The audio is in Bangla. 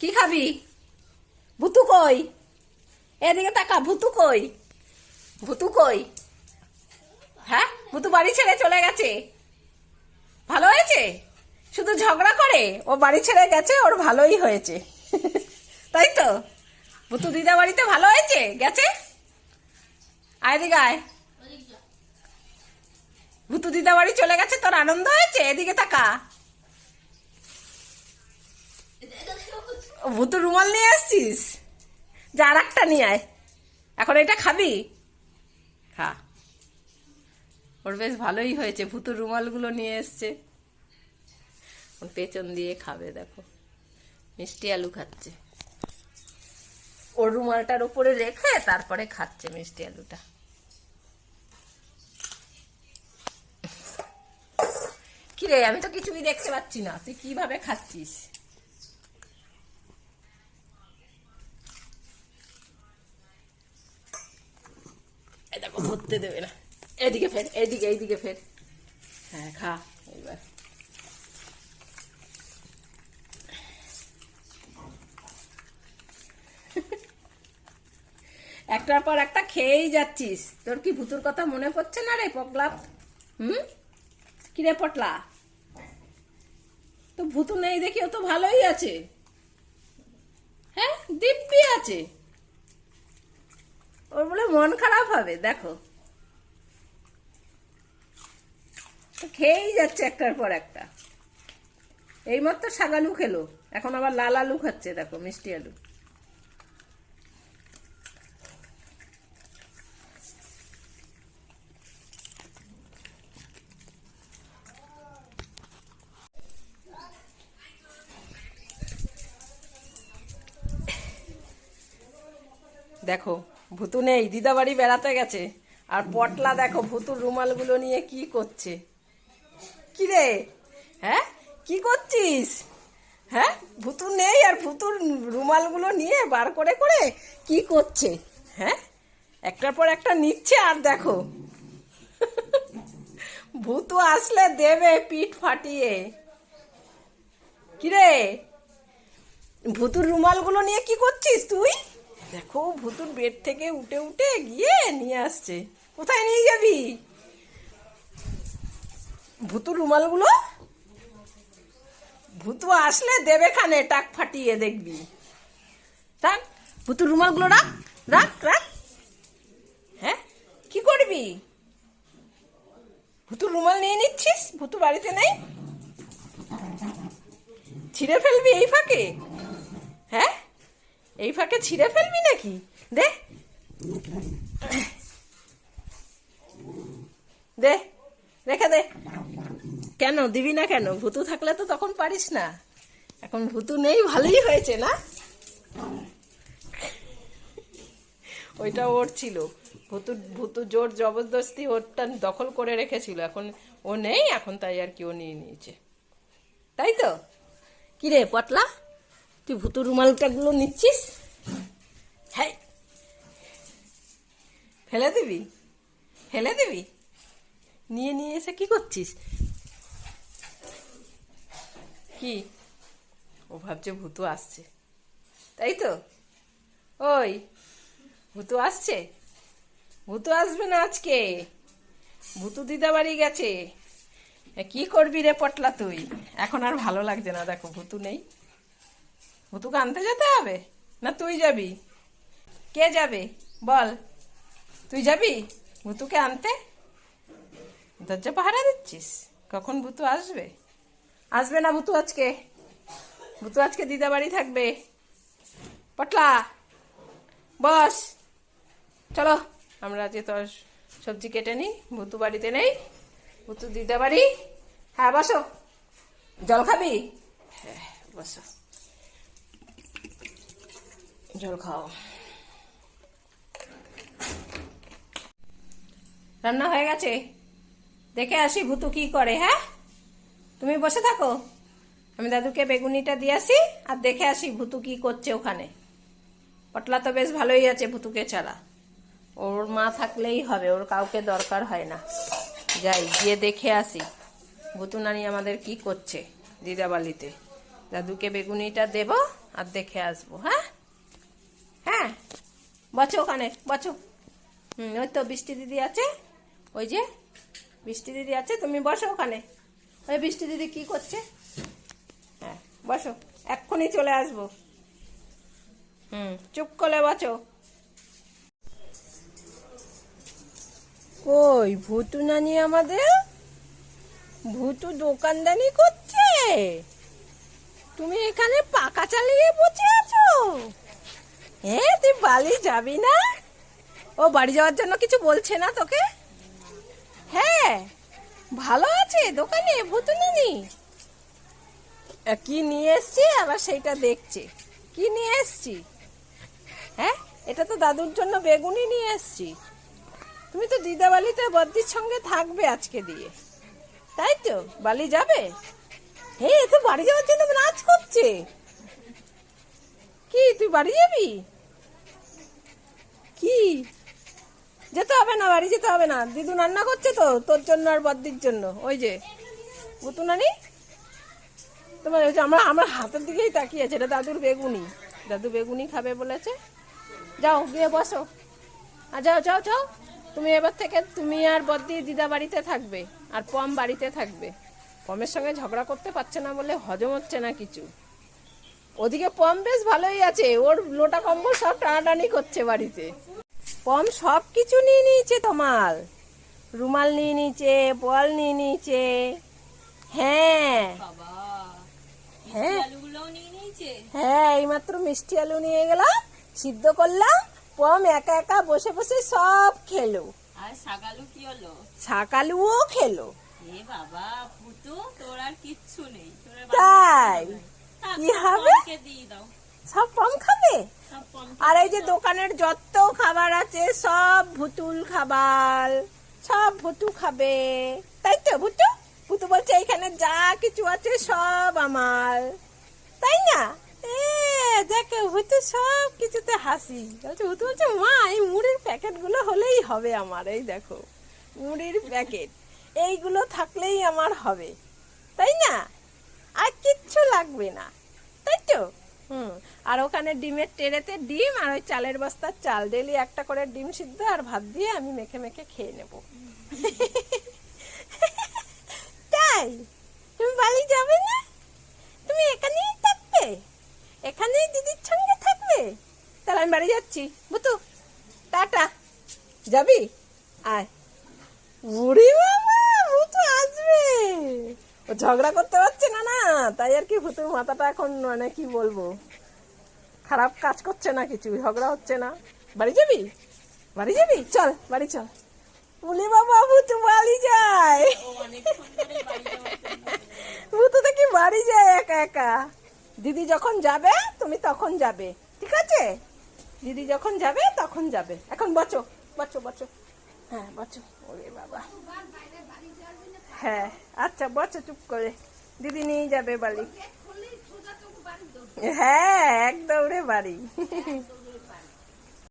কি খাবি? ভুতু কই? এদিকে তাকা, ভুতু কই? ভুতু কই? হ্যাঁ ভুতু বাড়ি ছেড়ে চলে গেছে। ভালো হয়েছে? শুধু ঝগড়া করে? ও বাড়ি ছেড়ে গেছে, ওর ভালোই হয়েছে। তাই তো? ভুতু দিদা বাড়িতে ভালো হয়েছে? গেছে? আয় দিকে আয়। ভুতু দিদা বাড়ি চলে গেছে, তোর আনন্দ হয়েছে? এদিকে তাকা। ভুতু রুমাল নিয়ে আসছিস? যা আর একটা নিয়ে আয়। এখন এটা খাবি? খা। ওর বেশ ভালোই হয়েছে, ভুতুর রুমালগুলো নিয়ে এসছে। পেছন দিয়ে খাবে, দেখো। মিষ্টি আলু খাচ্ছে। ওর রুমালটার উপরে রেখে তারপরে খাচ্ছে মিষ্টি আলুটা। কিরে, আমি তো কিছুই দেখতে পাচ্ছি না। তুই কীভাবে খাচ্ছিস? ধরতে দেবে না। এদিকে ফের, এদিকে এইদিকে ফের। হ্যাঁ খা এবার একটার পর একটা খেয়েই যাচ্ছিস। তোর কি ভুতুর কথা মনে পড়ছে না রে, পগলা? হুম? কি রে পটলা? তো ভুতু নেই দেখি ও তো ভালোই আছে। হ্যাঁ দিব্যি আছে। ওর বলে মন খারাপ হবে, দেখো। তো খেয়েই যাচ্ছে একটার পর একটা। এইমাত্র শাগালু খেলো, এখন আবার লাল আলু খাচ্ছে, দেখো, মিষ্টি আলু। দেখো ভুতু নেই দিদা বাড়ি বেড়াতে গেছে। আর পটলা দেখো, ভুতুর রুমালগুলো নিয়ে কি করছে। কি রে হ্যাঁ? কি করছিস? হ্যাঁ? ভুতু নেই আর ভুতুর রুমালগুলো নিয়ে বার করে করে কি করছে? হ্যাঁ? একটার পর একটা নিচ্ছে আর দেখো। ভুতু আসলে দেবে পিঠ ফাটিয়ে। কিরে? ভুতুর রুমালগুলো নিয়ে কি করছিস তুই? দেখো, ভুতুর বেড থেকে উঠে উঠে গিয়ে নিয়ে আসছে। কোথায় নিয়ে যাবি? ভুতুর রুমালগুলো? ভুতু আসলে দেবে খানে টাক ফাটিয়ে দেখবি। রাখ, ভুতুর রুমালগুলো রাখ রাখ রাখ। হ্যাঁ কি করবি? ভুতুর রুমাল নিয়ে নিচ্ছিস? ভুতু বাড়িতে নেই? ছিঁড়ে ফেলবি এই ফাঁকে? হ্যাঁ? এই ফাঁকে ছিঁড়ে ফেলবি নাকি? দে। দে, রেখে দে। কেন, দিবি না কেন? ভুতু থাকলে তো তখন পারিস না। এখন ভুতু নেই, ভালোই হয়েছে না? ওইটা ওর ছিল। ভুতু ভুতু জোর জবরদস্তি ওরটা দখল করে রেখেছিল। এখন ও নেই, এখন তাই আর কি ও নিয়ে নিয়েছে। তাই তো? কি রে পটলা? তুই ভুতুর রুমালটাগুলো নিচ্ছিস? হ্যাঁ ফেলে দিবি? ফেলে দিবি? নিয়ে নিয়ে এসে কি করছিস? কি? ও ভাবছে ভূতু আসছে। তাই তো? ওই ভূতু আসছে? ভূতু আসবে না আজকে। ভূতু দিদা বাড়ি গেছে। কি করবি রে পটলা তুই? এখন আর ভালো লাগছে না, দেখো ভূতু নেই। ভূতুকে আনতে যেতে হবে? না তুই যাবি? কে যাবে? বল। তুই যাবি? ভূতুকে আনতে? দরজা পাহারা দিচ্ছিস? কখন ভুতু আসবে? আসবে না ভুতু আজকে। ভূতু আজকে দিদা বাড়ি থাকবে। পটলা, বস। চলো, আমরা আজকে তোর সবজি কেটে নিই। ভূতু বাড়িতে নেই। ভূতু দিদা বাড়ি। হ্যাঁ বসো। জল খাবি? হ্যাঁ বসো। জল খাও। রান্না হয়ে গেছে? দেখে আসি ভুতু কি করে হ্যাঁ? তুমি বসে থাকো। আমি দাদুকে বেগুনিটা দিয়ে আসি আর দেখে আসি ভুতু কি করছে ওখানে। পটলা তো বেশ ভালোই আছে ভুতুকে ছাড়া। ওর মা থাকলেই হবে, ওর কাউকে দরকার হয় না। যাই, গিয়ে দেখে আসি। ভুতু নানি আমাদের কি করছে দিদাবালিতে। দাদুকে বেগুনিটা দেব আর দেখে আসব হ্যাঁ? হ্যাঁ বছো ওখানে বছো হুম, ওই তো বৃষ্টি দিদি আছে। ওই যে বৃষ্টি দিদি আছে, তুমি বসো ওখানে। ওই বৃষ্টি দিদি কি করছে? হ্যাঁ বসো, এক্ষুনি চলে আসব। হুম, চুপ করে বসো। কই, ভুতু নানি আমাদের? ভুতু দোকানদানি করছে? তুমি এখানে পাকা চালিয়ে বসে আছো? হ্যাঁ তুই বালি যাবি না? ও বাড়ি যাওয়ার জন্য কিছু বলছে না তোকে? হ্যাঁ ভালো আছে দোকানে ভুতু নানি আহ, কি নিয়ে এসছি? আবার সেইটা দেখছে। কি নিয়ে এসছি? হ্যাঁ এটা তো দাদুর জন্য বেগুনি নিয়ে এসছি। তুমি তো দিদাবালিতে বদ্দির সঙ্গে থাকবে আজকে দিয়ে। তাই তো বালি যাবে? হে এ তো বাড়ি যাওয়ার জন্য নাচ করছে। কি, তুই বাড়ি যাবি? কি? যেতে হবে না, বাড়ি যেতে হবে না। দিদু রান্না করছে তো, তোর জন্য আর বদ্দির জন্য। ওই যে বুতু নানি? তোমার ওই যে আমরা, আমার হাতের দিকেই তাকিয়ে আছে, এটা দাদুর বেগুনি। দাদু বেগুনি খাবে বলেছে। যাও, গিয়ে বসো। আর যাও যাও যাও। তুমি এবার থেকে, তুমি আর বদ্দি দিদা বাড়িতে থাকবে, আর পম বাড়িতে থাকবে। পমের সঙ্গে ঝগড়া করতে পারছে না বলে হজম হচ্ছে না কিছু। ওদিকে পম বেশ ভালোই আছে ওর লোটা কম্বল সব টানাটানি করছে বাড়িতে। পম সব কিছু নিয়ে নিয়েছে তোমার রুমাল নিয়ে নিয়েছে বল নিয়ে নিয়েছে। হ্যাঁ। হ্যাঁ। হ্যাঁ এইমাত্র মিষ্টি আলু নিয়ে গেলাম সিদ্ধ করলাম পম একা একা বসে বসে সব খেলো। আর শাকালু কি হলো? শাক আলুও খেলো। এ বাবা পুতু তোর আর কিচ্ছু নেই। তাই। কি হবে? সব পম খাবে? আর এই যে দোকানের যত খাবার আছে সব ভুতুল খাবার সব ভুতু খাবে। তাই তো ভুতু? ভুতু বলছে এখানে যা কিছু আছে সব আমার। তাই না? এ দেখো ভুতু সব কিছুতে হাসি। বলছে ভুতু বলছে মা এই মুড়ির প্যাকেটগুলো হলেই হবে আমার। এই দেখো মুড়ির প্যাকেট। এইগুলো থাকলেই আমার হবে। তাই না? আর কিচ্ছু লাগবে না। তাই তো? হুম, আর ওখানে ডিমের টেরেতে ডিম আর ওই চালের বস্তার চাল ডেলি একটা করে ডিম সিদ্ধ আর ভাত দিয়ে আমি মেখে মেখে খেয়ে নেব। তাই? তুমি বাড়ি যাবে না? তুমি এখানেই থাকবে? এখানেই দিদির সঙ্গে থাকবে? তাহলে আমি বাড়ি যাচ্ছি। বুতু, টাটা। যাবি? আয়। বুড়ি বাবা ঝগড়া করতে পারছে না না, তাই আর কি ভুতুর মাথাটা এখন মানে কি বলব? খারাপ কাজ করছে না কিছু, ঝগড়া হচ্ছে না। বাড়ি যাবি? বাড়ি যাবি? চল, বাড়ি চল। উলি বাবা, ভুতু বাড়ি যায়। ভুতু দেখি বাড়ি যায় একা একা? দিদি যখন যাবে, তুমি তখন যাবে, ঠিক আছে? দিদি যখন যাবে, তখন যাবে। এখন বচো বচো বচো। হ্যাঁ বচো। ওরে বাবা। হ্যাঁ আচ্ছা বসে চুপ করে। দিদি নিয়ে যাবে বাড়ি। হ্যাঁ এক দৌড়ে বাড়ি।